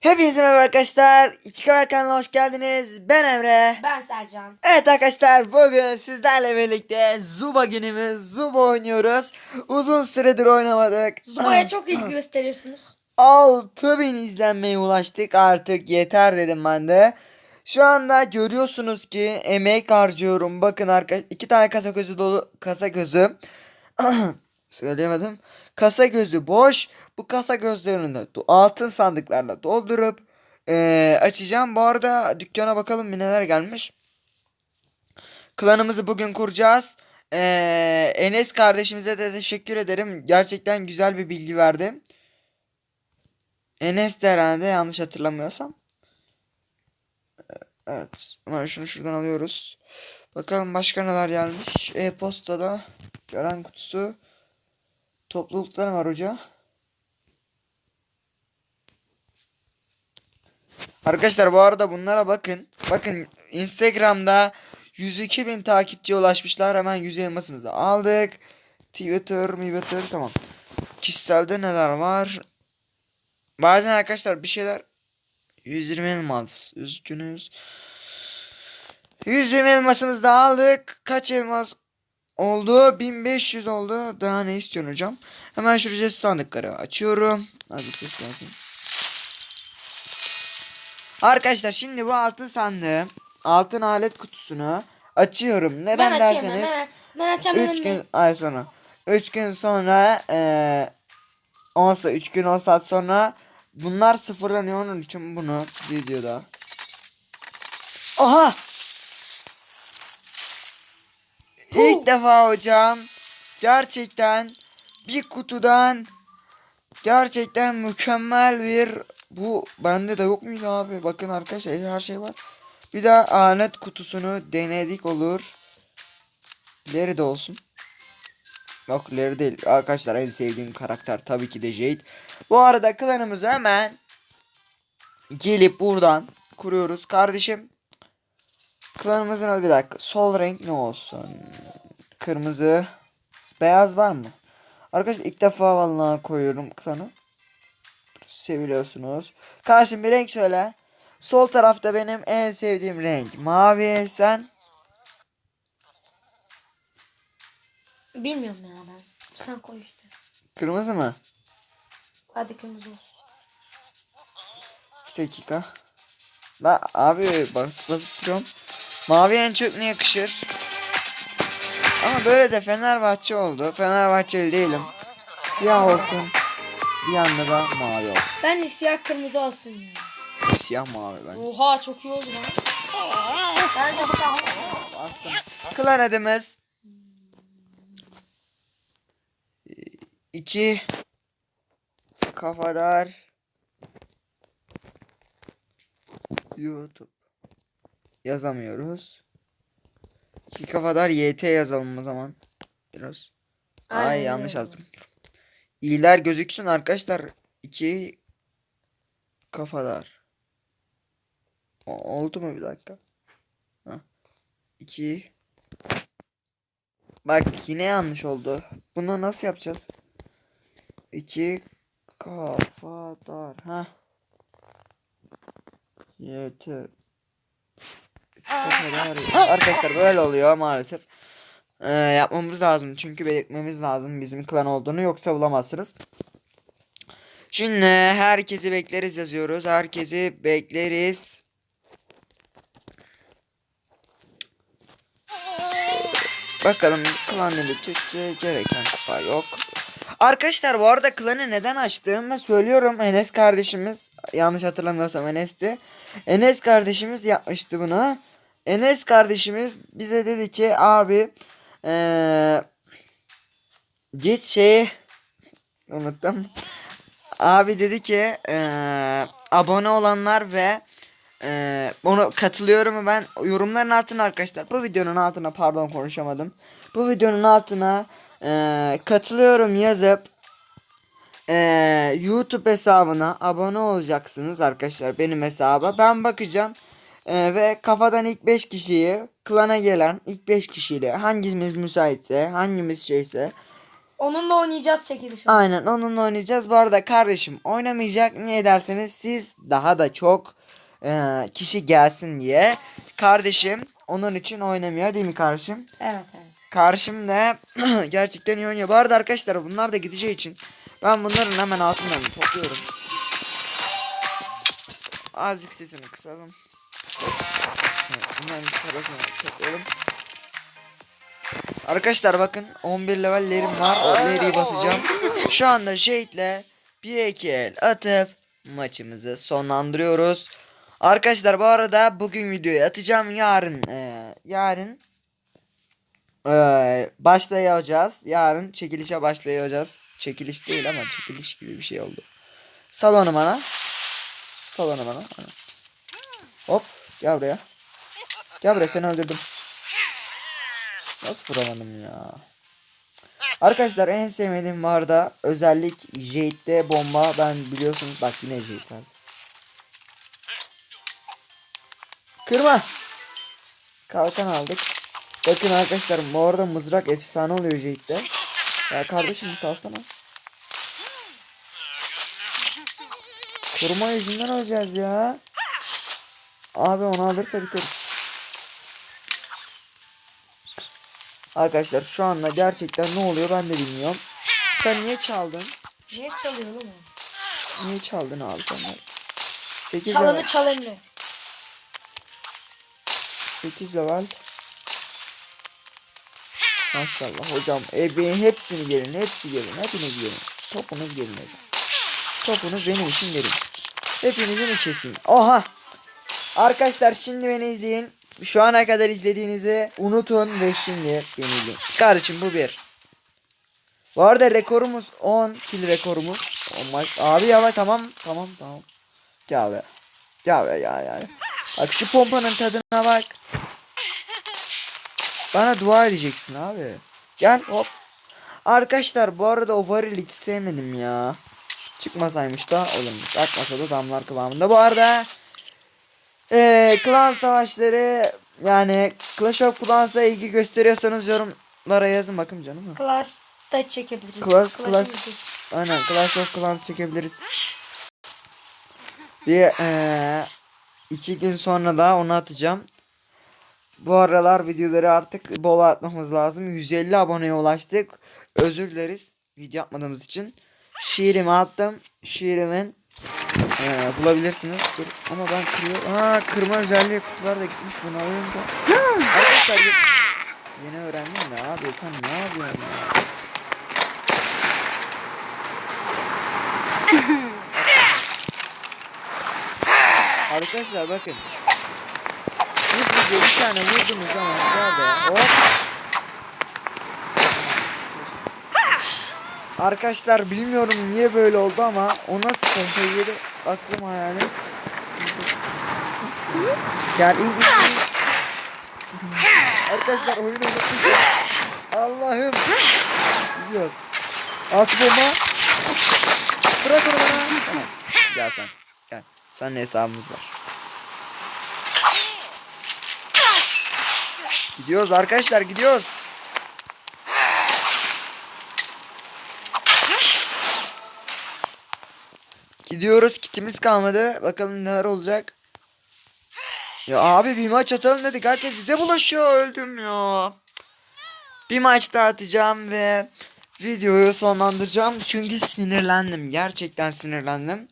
Hepinize merhaba arkadaşlar. İki Kamer kanalına hoş geldiniz. Ben Emre. Ben Sercan. Evet arkadaşlar bugün sizlerle birlikte Zuba günümüz Zuba oynuyoruz. Uzun süredir oynamadık. Zuba'ya çok ilgi gösteriyorsunuz. 6000 izlenmeye ulaştık artık yeter dedim ben de. Şu anda görüyorsunuz ki emek harcıyorum. Bakın arkadaşlar iki tane kasa gözü dolu kasa gözü. Söyleyemedim. Kasa gözü boş. Bu kasa gözlerini de altın sandıklarla doldurup eee, açacağım. Bu arada dükkana bakalım neler gelmiş. Klanımızı bugün kuracağız. Eee, Enes kardeşimize de teşekkür ederim. Gerçekten güzel bir bilgi verdi. Enes de herhalde yanlış hatırlamıyorsam. Evet. Hemen şunu şuradan alıyoruz. Bakalım başka neler gelmiş. E-postada gören kutusu. Topluluklar var hoca. Arkadaşlar bu arada bunlara bakın. Bakın Instagram'da 102 bin takipçiye ulaşmışlar. Hemen 100 elmasımızı aldık. Twitter, Twitter tamam. Kişiselde neler var? Bazen arkadaşlar bir şeyler 120 elmas. Üzgünüz. 120 elmasımızı da aldık. Kaç elmas oldu? 1500 oldu. Daha ne istiyorsun hocam? Hemen şu ücretsiz sandıkları açıyorum. Hadi ses gelsin. Arkadaşlar şimdi bu altın sandığı altın alet kutusunu açıyorum. Neden Ben derseniz Ben, ben açamadım. 3 gün ay sonra 3 gün sonra eee 10 saat 3 gün 10 saat sonra bunlar sıfırlanıyor onun için bunu videoda Aha İlk defa hocam gerçekten bir kutudan gerçekten mükemmel bir bu bende de yok muydu abi bakın arkadaşlar her şey var bir de alet kutusunu denedik olur Larry de olsun. Yok Larry değil. Arkadaşlar en sevdiğim karakter tabii ki de Jade. Bu arada klanımızı hemen gelip buradan kuruyoruz. Kardeşim klanımızın adı bir dakika. Sol renk ne olsun? Kırmızı. Beyaz var mı? Arkadaşlar ilk defa vallahi koyuyorum klanı. Seviliyorsunuz. Karşım bir renk söyle. Sol tarafta benim en sevdiğim renk. Mavi sen. Bilmiyorum ya ben. Sen koy işte. Kırmızı mı? Hadi kırmızı olsun. 2 dakika. La abi basıp basıp duruyorum. Mavi en çok ne yakışır? Ama böyle de Fenerbahçe oldu. Fenerbahçeli değilim. Siyah olsun. Bir yanda da mavi olsun. Ben de siyah kırmızı olsun ya. Siyah mavi ben. Oha çok iyi oldu lan. Ben de tarafa- Bastım. Klan adımız. İki. Kafadar. YouTube. Yazamıyoruz. İki kafadar YT yazalım o zaman. Biraz. Ay Aynen yanlış yazdım. İyiler gözüksün arkadaşlar. İki kafadar. O- oldu mu bir dakika? Ha. İki. Bak yine yanlış oldu. Bunu nasıl yapacağız? İki kafadar. Ha. Yeter. Arkadaşlar böyle oluyor maalesef. Ee, yapmamız lazım çünkü belirtmemiz lazım bizim klan olduğunu yoksa bulamazsınız. Şimdi herkesi bekleriz yazıyoruz. Herkesi bekleriz. Bakalım klan dedi Türkçe gereken kupa yok. Arkadaşlar bu arada klanı neden açtığımı söylüyorum. Enes kardeşimiz yanlış hatırlamıyorsam Enes'ti. Enes kardeşimiz yapmıştı bunu. Enes kardeşimiz bize dedi ki abi eee git şeyi unuttum. Abi dedi ki eee, abone olanlar ve eee onu katılıyorum ben yorumların altına arkadaşlar bu videonun altına pardon konuşamadım. Bu videonun altına eee, katılıyorum yazıp eee, YouTube hesabına abone olacaksınız arkadaşlar benim hesaba. Ben bakacağım eee, ve kafadan ilk 5 kişiyi klana gelen ilk 5 kişiyle hangimiz müsaitse hangimiz şeyse Onunla oynayacağız çekiliş. Aynen onunla oynayacağız. Bu arada kardeşim oynamayacak. Niye derseniz siz daha da çok e, kişi gelsin diye. Kardeşim onun için oynamıyor değil mi kardeşim? Evet evet. Karşım da gerçekten iyi oynuyor. Bu arada arkadaşlar bunlar da gideceği için ben bunların hemen altından topluyorum. Azıcık sesini kısalım. Bunların parasını toplayalım. Arkadaşlar bakın 11 levellerim var. O leriyi basacağım. Şu anda Shade'le bir iki el atıp maçımızı sonlandırıyoruz. Arkadaşlar bu arada bugün videoyu atacağım. Yarın eee, yarın eee, başlayacağız. Yarın çekilişe başlayacağız. Çekiliş değil ama çekiliş gibi bir şey oldu. Salonu bana. Salonu bana. Aynen. Hop gel buraya. Gel buraya seni öldürdüm. Nasıl vuramadım ya? Arkadaşlar en sevmediğim varda özellik Jade'de bomba ben biliyorsunuz bak yine Jade var. Kırma. Kalkan aldık. Bakın arkadaşlar bu arada mızrak efsane oluyor Jade'de. Ya kardeşim bir salsana. Kurma yüzünden öleceğiz ya. Abi onu alırsa biteriz. Arkadaşlar şu anda gerçekten ne oluyor ben de bilmiyorum. Sen niye çaldın? Niye çalıyor oğlum? Niye çaldın abi sen? 8 Çalanı level. çal Emre. 8 level. Maşallah hocam. Ebeğin hepsini gelin. Hepsi gelin. Hepiniz gelin. Topunuz gelin hocam. Topunuz benim için gelin. Hepinizin kesin. Oha. Arkadaşlar şimdi beni izleyin. Şu ana kadar izlediğinizi unutun ve şimdi beni izleyin. Kardeşim bu bir. Bu arada rekorumuz 10 kill rekorumuz. Oh. Abi ya tamam tamam tamam. Gel be. Gel be ya yani. Bak şu pompanın tadına bak. Bana dua edeceksin abi. Gel hop. Arkadaşlar bu arada o varil hiç sevmedim ya. Çıkmasaymış da olurmuş. Akmasa da damlar kıvamında. Bu arada eee klan savaşları yani Clash of Clans'a ilgi gösteriyorsanız yorumlara yazın bakın canım. Çekebiliriz. Clash- Clash'ın Clash- videosu. Aynen Clash of Clans çekebiliriz. Bir eee iki gün sonra da onu atacağım. Bu aralar videoları artık bol atmamız lazım. 150 aboneye ulaştık. Özür dileriz video yapmadığımız için. Şiirimi attım. Şiirimin eee, bulabilirsiniz. Dur. Ama ben kırıyor. Ha kırma özelliği kutular da gitmiş bunu alınca. Arkadaşlar ye- yeni öğrendim de abi sen ne yapıyorsun ya? Arkadaşlar bakın. Hızlıca bir tane vurdunuz ama be. Hop. Arkadaşlar bilmiyorum niye böyle oldu ama o nasıl pompayı yedi aklım hayalim. Gel in in. Arkadaşlar oyunu unutmuşum. Allah'ım. Gidiyoruz. At bomba. Bırak onu bana. Tamam. Gel sen. Gel. Seninle hesabımız var. Gidiyoruz arkadaşlar gidiyoruz. Gidiyoruz kitimiz kalmadı. Bakalım neler olacak. Ya abi bir maç atalım dedik. Herkes bize bulaşıyor. Öldüm ya. Bir maç daha atacağım ve videoyu sonlandıracağım. Çünkü sinirlendim. Gerçekten sinirlendim.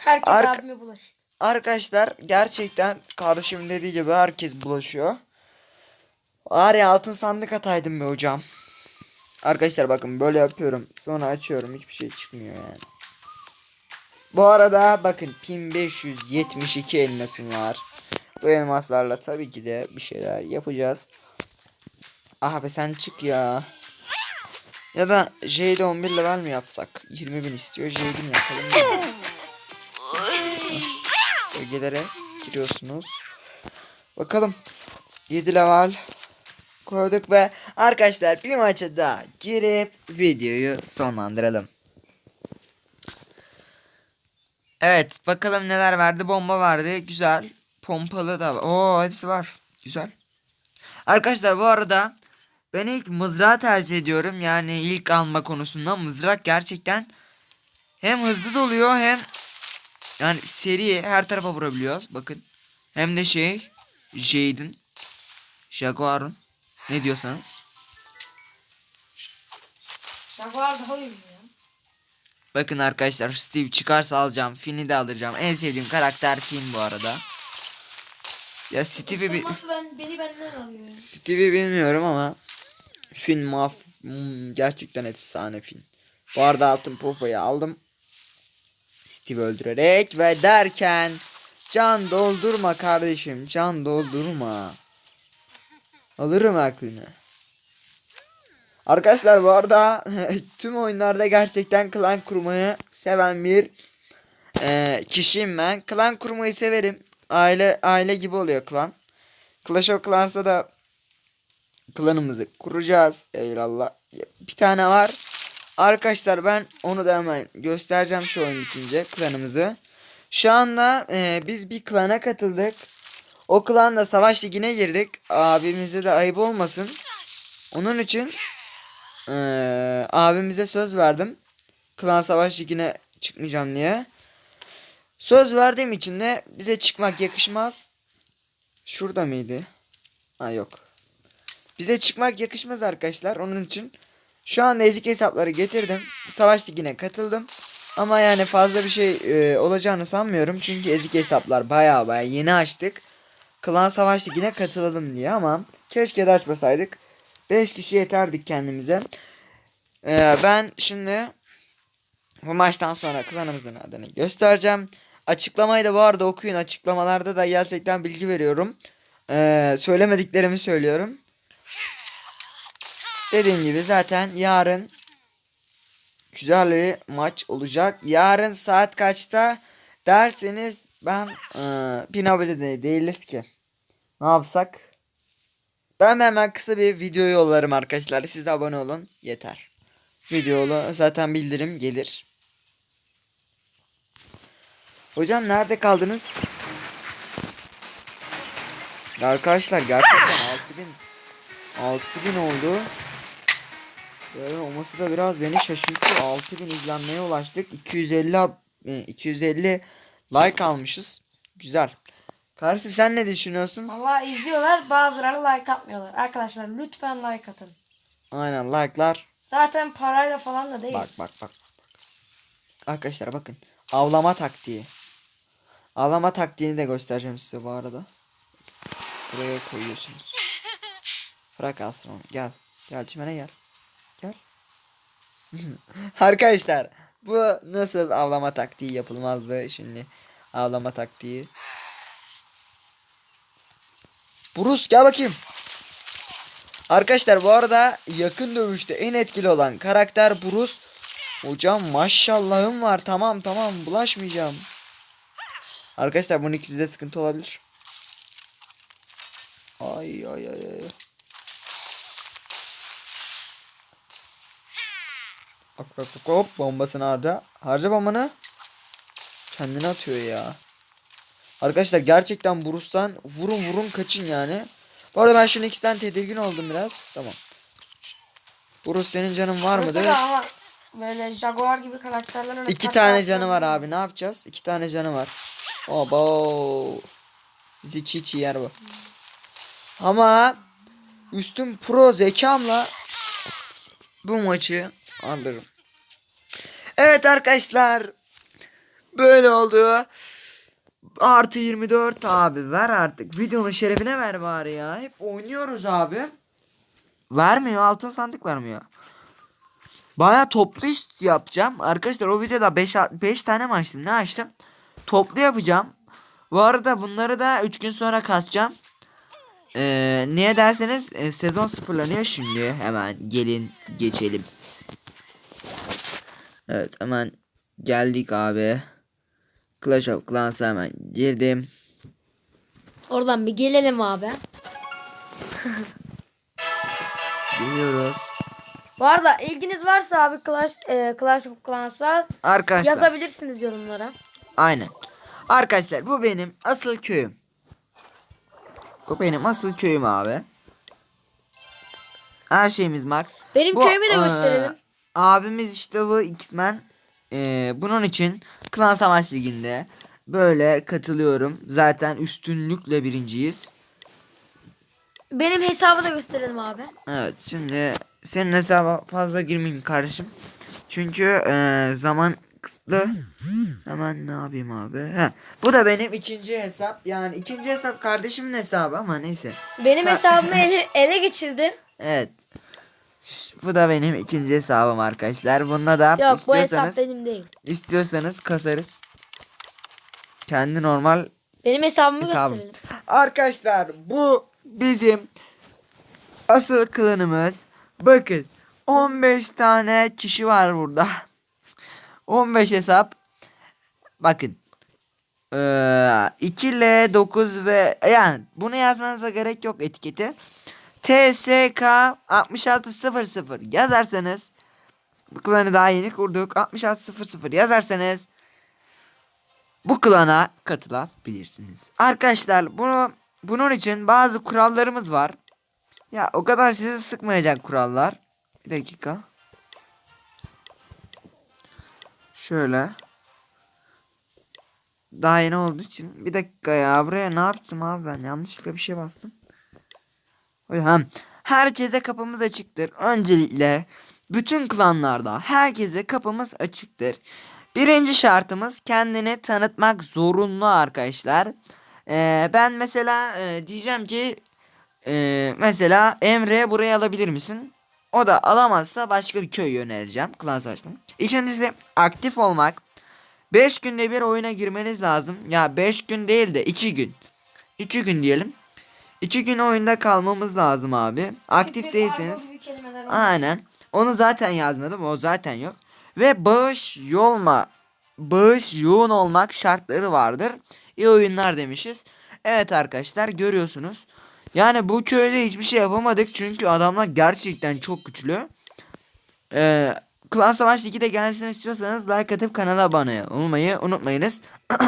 Herkes Ark- abime bulaş. Arkadaşlar gerçekten kardeşim dediği gibi herkes bulaşıyor. Var ya altın sandık ataydım be hocam. Arkadaşlar bakın böyle yapıyorum. Sonra açıyorum. Hiçbir şey çıkmıyor yani. Bu arada bakın 1572 elmasım var. Bu elmaslarla tabii ki de bir şeyler yapacağız. Abi sen çık ya. Ya da J'de 11 level mi yapsak? 20 bin istiyor. J'de mi yapalım? bölgelere giriyorsunuz. Bakalım. 7 level koyduk ve arkadaşlar bir maça daha girip videoyu sonlandıralım. Evet bakalım neler verdi. Bomba verdi. Güzel. Pompalı da var. Oo hepsi var. Güzel. Arkadaşlar bu arada Ben ilk mızrağı tercih ediyorum. Yani ilk alma konusunda mızrak gerçekten hem hızlı doluyor hem yani seri her tarafa vurabiliyoruz. Bakın. Hem de şey Jade'in Jaguar'ın ne diyorsanız. Jaguar daha ya. Bakın arkadaşlar Steve çıkarsa alacağım. Finn'i de alacağım. En sevdiğim karakter Finn bu arada. Ya Steve'i. Isınması ben, beni benden alıyor. Steve'i bilmiyorum ama Finn maf hmm, gerçekten efsane Finn. Bu arada altın popoyu aldım. Steve öldürerek ve derken can doldurma kardeşim can doldurma. Alırım aklını. Arkadaşlar bu arada tüm oyunlarda gerçekten klan kurmayı seven bir eee, kişiyim ben. Klan kurmayı severim. Aile aile gibi oluyor klan. Clash of Clans'ta da klanımızı kuracağız. Eyvallah. Bir tane var. Arkadaşlar ben onu da hemen göstereceğim şu oyun bitince klanımızı. Şu anda e, biz bir klana katıldık. O klanla savaş ligine girdik. Abimize de ayıp olmasın. Onun için e, abimize söz verdim. Klan savaş ligine çıkmayacağım diye. Söz verdiğim için de bize çıkmak yakışmaz. Şurada mıydı? Ha yok. Bize çıkmak yakışmaz arkadaşlar. Onun için şu anda ezik hesapları getirdim. Savaş ligine katıldım. Ama yani fazla bir şey e, olacağını sanmıyorum. Çünkü ezik hesaplar baya baya yeni açtık. Klan savaş ligine katılalım diye ama keşke de açmasaydık. 5 kişi yeterdik kendimize. E, ben şimdi bu maçtan sonra klanımızın adını göstereceğim. Açıklamayı da bu arada okuyun. Açıklamalarda da gerçekten bilgi veriyorum. Ee, söylemediklerimi söylüyorum. Dediğim gibi zaten yarın güzel bir maç olacak. Yarın saat kaçta derseniz ben ee, Pinabe'de de değiliz ki. Ne yapsak? Ben hemen kısa bir video yollarım arkadaşlar. Siz abone olun. Yeter. Videolu zaten bildirim gelir. Hocam nerede kaldınız? Arkadaşlar gerçekten 6000 6000 oldu. Böyle olması da biraz beni şaşırttı. 6000 izlenmeye ulaştık. 250 ab- e, 250 like almışız. Güzel. Kardeşim sen ne düşünüyorsun? Valla izliyorlar bazıları like atmıyorlar. Arkadaşlar lütfen like atın. Aynen like'lar. Zaten parayla falan da değil. Bak bak bak. bak. Arkadaşlar bakın. Avlama taktiği. Avlama taktiğini de göstereceğim size bu arada. Buraya koyuyorsunuz. Bırak alsın onu. Gel. Gel çimene gel. Gel. Arkadaşlar bu nasıl avlama taktiği yapılmazdı şimdi. Avlama taktiği. Bruce gel bakayım. Arkadaşlar bu arada yakın dövüşte en etkili olan karakter Bruce. Hocam maşallahım var. Tamam tamam bulaşmayacağım. Arkadaşlar bunun ikisi bize sıkıntı olabilir. Ay ay ay ay. Bak bak hop bombasını harca. Harca bombanı. Kendini atıyor ya. Arkadaşlar gerçekten Bruce'tan vurun vurun kaçın yani. Bu arada ben şunun ikisinden tedirgin oldum biraz. Tamam. Bruce senin canın var mıdır? ama böyle Jaguar gibi karakterler öyle İki tane canı var abi ne yapacağız? İki tane canı var. Obo. Bizi çiğ çiğ yer bu. Ama üstün pro zekamla bu maçı alırım. Evet arkadaşlar. Böyle oldu. Artı 24 abi ver artık. Videonun şerefine ver bari ya. Hep oynuyoruz abi. Vermiyor altın sandık vermiyor. Baya toplu ist yapacağım. Arkadaşlar o videoda 5 5 tane mi açtım? Ne açtım? Toplu yapacağım. Bu arada bunları da 3 gün sonra kasacağım. Ee, niye derseniz e, sezon sıfırlanıyor şimdi. Hemen gelin geçelim. Evet hemen geldik abi. Clash of Clans'a hemen girdim. Oradan bir gelelim abi. Geliyoruz. Bu arada ilginiz varsa abi Clash, e, Clash of Clans'a Arkadaşlar. yazabilirsiniz yorumlara. Aynen. Arkadaşlar bu benim asıl köyüm. Bu benim asıl köyüm abi. Her şeyimiz max. Benim Bu, köyümü de eee, gösterelim. Abimiz işte bu X-Men. Eee, bunun için Klan Savaş Ligi'nde böyle katılıyorum. Zaten üstünlükle birinciyiz. Benim hesabı da gösterelim abi. Evet şimdi senin hesaba fazla girmeyeyim kardeşim. Çünkü eee, zaman kısıtlı. Hemen ne yapayım abi? He. Bu da benim ikinci hesap. Yani ikinci hesap kardeşimin hesabı ama neyse. Benim hesabımı ele, ele geçirdi. Evet. Bu da benim ikinci hesabım arkadaşlar. Bunda da Yok bu istiyorsanız hesap benim değil. istiyorsanız kasarız. Kendi normal Benim hesabımı Hesabım. gösterelim. Arkadaşlar bu bizim asıl klanımız. Bakın 15 tane kişi var burada. 15 hesap. Bakın. Ee, 2 L 9 ve yani bunu yazmanıza gerek yok etiketi. TSK 6600 yazarsanız bu klanı daha yeni kurduk. 6600 yazarsanız bu klana katılabilirsiniz. Arkadaşlar bunu bunun için bazı kurallarımız var. Ya o kadar sizi sıkmayacak kurallar. Bir dakika. Şöyle. Daha yeni olduğu için. Bir dakika ya buraya ne yaptım abi ben yanlışlıkla bir şey bastım. Herkese kapımız açıktır. Öncelikle bütün klanlarda herkese kapımız açıktır. Birinci şartımız kendini tanıtmak zorunlu arkadaşlar. Ee, ben mesela e, diyeceğim ki e, mesela Emre buraya alabilir misin? O da alamazsa başka bir köy önereceğim. Klan savaştan. İkincisi aktif olmak. 5 günde bir oyuna girmeniz lazım. Ya 5 gün değil de 2 gün. 2 gün diyelim. 2 gün oyunda kalmamız lazım abi. Aktif değilseniz. Aynen. Onu zaten yazmadım. O zaten yok. Ve bağış yolma bağış yoğun olmak şartları vardır. İyi oyunlar demişiz. Evet arkadaşlar görüyorsunuz. Yani bu köyde hiçbir şey yapamadık çünkü adamlar gerçekten çok güçlü. Ee, Klan Savaş 2'de gelsin istiyorsanız like atıp kanala abone olmayı unutmayınız.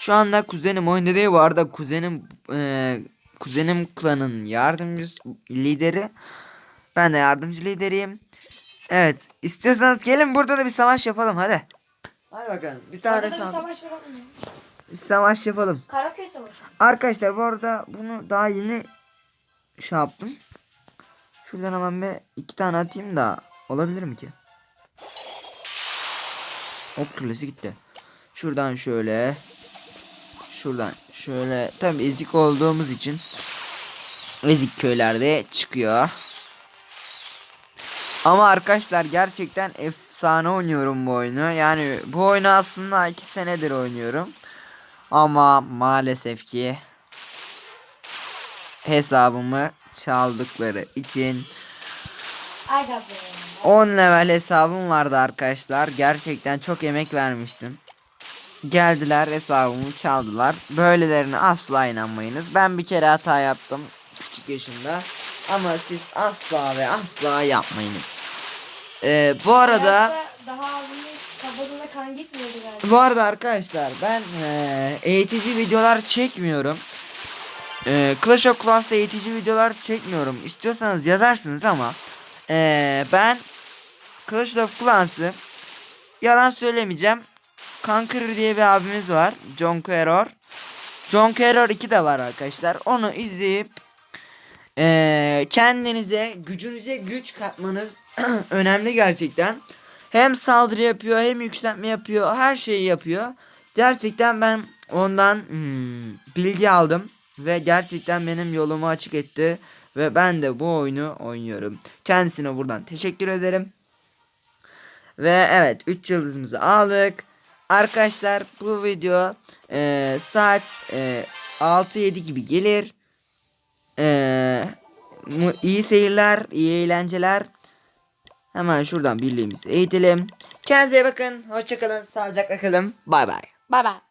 Şu anda kuzenim oyunda değil bu arada kuzenim e, kuzenim klanın yardımcısı lideri. Ben de yardımcı lideriyim. Evet istiyorsanız gelin burada da bir savaş yapalım hadi. Hadi bakalım bir tane Orada da bir savaş, savaş yapalım. bir savaş yapalım. Karaköy savaşı. Arkadaşlar bu arada bunu daha yeni şey yaptım. Şuradan hemen bir iki tane atayım da olabilir mi ki? Hop kulesi gitti. Şuradan şöyle. Şuradan şöyle. Tabi ezik olduğumuz için ezik köylerde çıkıyor. Ama arkadaşlar gerçekten efsane oynuyorum bu oyunu. Yani bu oyunu aslında 2 senedir oynuyorum. Ama maalesef ki hesabımı çaldıkları için Aga be. 10 level hesabım vardı arkadaşlar. Gerçekten çok emek vermiştim. Geldiler hesabımı çaldılar. Böylelerine asla inanmayınız. Ben bir kere hata yaptım küçük yaşımda. Ama siz asla ve asla yapmayınız. Ee, bu arada Daha kabadığında kan gitmiyordu galiba. bu arada arkadaşlar ben eee, eğitici videolar çekmiyorum. Eee Clash of Clans'ta eğitici videolar çekmiyorum. İstiyorsanız yazarsınız ama eee, ben Clash of Clans'ı yalan söylemeyeceğim. Conqueror diye bir abimiz var. John Error. John Error 2 de var arkadaşlar. Onu izleyip eee, kendinize gücünüze güç katmanız önemli gerçekten. Hem saldırı yapıyor hem yükseltme yapıyor. Her şeyi yapıyor. Gerçekten ben ondan hmm, bilgi aldım. Ve gerçekten benim yolumu açık etti. Ve ben de bu oyunu oynuyorum. Kendisine buradan teşekkür ederim. Ve evet 3 yıldızımızı aldık. Arkadaşlar bu video e, saat e, 6-7 gibi gelir. E, iyi seyirler, iyi eğlenceler. Hemen şuradan birliğimizi eğitelim. Kendinize bakın. Hoşçakalın. Sağlıcakla kalın. Bay bay. Bay bay.